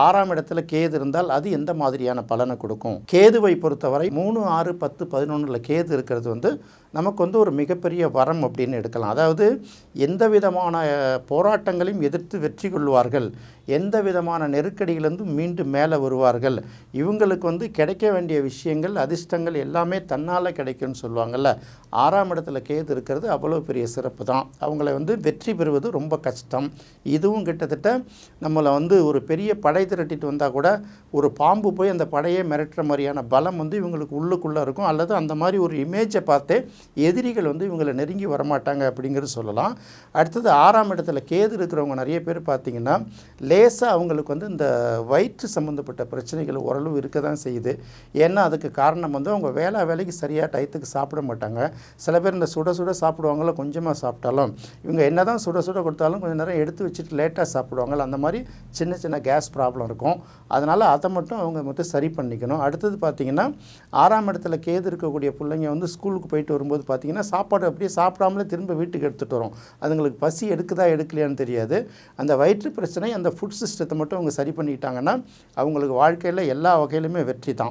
ஆறாம் இடத்துல கேது இருந்தால் அது எந்த மாதிரியான பலனை கொடுக்கும்? கேதுவை பொறுத்தவரை மூணு ஆறு பத்து பதினொன்றில் கேது இருக்கிறது வந்து நமக்கு வந்து ஒரு மிகப்பெரிய வரம் அப்படின்னு எடுக்கலாம். அதாவது எந்த விதமான போராட்டங்களையும் எதிர்த்து வெற்றி கொள்வார்கள். எந்த விதமான நெருக்கடியிலிருந்து மீண்டும் மேலே வருவார்கள். இவங்களுக்கு வந்து கிடைக்க வேண்டிய விஷயங்கள் அதிர்ஷ்டங்கள் எல்லாமே தன்னால் கிடைக்கும்னு சொல்லுவாங்கள்ல ஆறாம் இடத்துல கேது இருக்கிறது அவ்வளோ பெரிய சிறப்பு தான். அவங்கள வந்து வெற்றி பெறுவது ரொம்ப கஷ்டம். இதுவும் கிட்டத்தட்ட நம்மளை வந்து ஒரு பெரிய படை திரட்டிட்டு வந்தால் கூட ஒரு பாம்பு போய் அந்த படையை மிரட்டுற மாதிரியான பலம் வந்து இவங்களுக்கு உள்ளுக்குள்ளே இருக்கும். அல்லது அந்த மாதிரி ஒரு இமேஜை பார்த்தே எதிரிகள் வந்து இவங்களை நெருங்கி வரமாட்டாங்க அப்படிங்கிறது சொல்லலாம். அடுத்தது ஆறாம் இடத்துல கேது இருக்கிறவங்க நிறைய பேர் பார்த்தீங்கன்னா லேசாக அவங்களுக்கு வந்து இந்த வயிற்று சம்மந்தப்பட்ட பிரச்சனைகள் ஓரளவு இருக்க தான் செய்யுது. ஏன்னா அதுக்கு காரணம் வந்து அவங்க வேலை வேலைக்கு சரியாக டயத்துக்கு சாப்பிட மாட்டாங்க. சில பேர் இந்த சுட சுட சாப்பிடுவாங்களோ கொஞ்சமாக சாப்பிட்டாலும். இவங்க என்ன தான் சுட சுட கொடுத்தாலும் கொஞ்சம் நேரம் எடுத்து வச்சுட்டு லேட்டாக சாப்பிடுவாங்கல்ல. அந்த மாதிரி சின்ன சின்ன கேஸ் ப்ராப்ளம் ப்ராப்ளம் இருக்கும். அதனால் அதை மட்டும் அவங்க மட்டும் சரி பண்ணிக்கணும். அடுத்தது பார்த்தீங்கன்னா ஆறாம் இடத்துல கேது இருக்கக்கூடிய பிள்ளைங்க வந்து ஸ்கூலுக்கு போயிட்டு வரும்போது பார்த்திங்கன்னா சாப்பாடு அப்படியே சாப்பிடாமலே திரும்ப வீட்டுக்கு எடுத்துகிட்டு வரும். அதுங்களுக்கு பசி எடுக்குதா எடுக்கலையான்னு தெரியாது. அந்த வயிற்று பிரச்சனை அந்த ஃபுட் சிஸ்டத்தை மட்டும் அவங்க சரி பண்ணிக்கிட்டாங்கன்னா அவங்களுக்கு வாழ்க்கையில் எல்லா வகையிலுமே வெற்றி தான்.